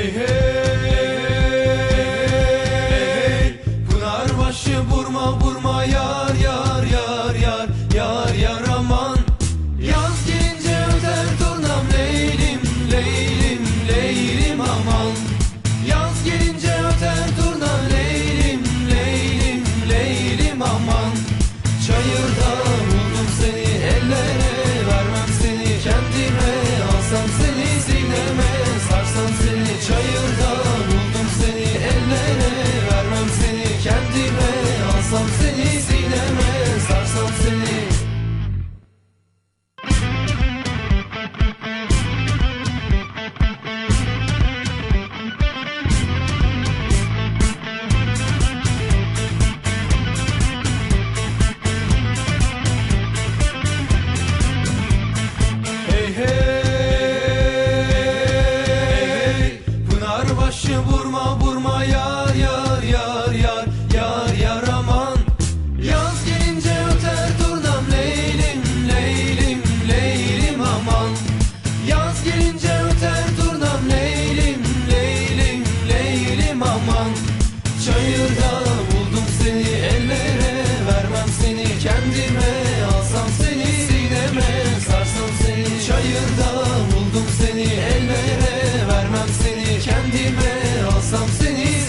hey hey. Pınarbaşı vurma vurma yar. Alsam seni sineme sarsam seni. Vurma vurma ya. değilim aman. Çayırda buldum seni ellere vermem seni. Kendime alsam seni sineme sarsam seni. Çayırda buldum seni ellere vermem seni. Kendime alsam seni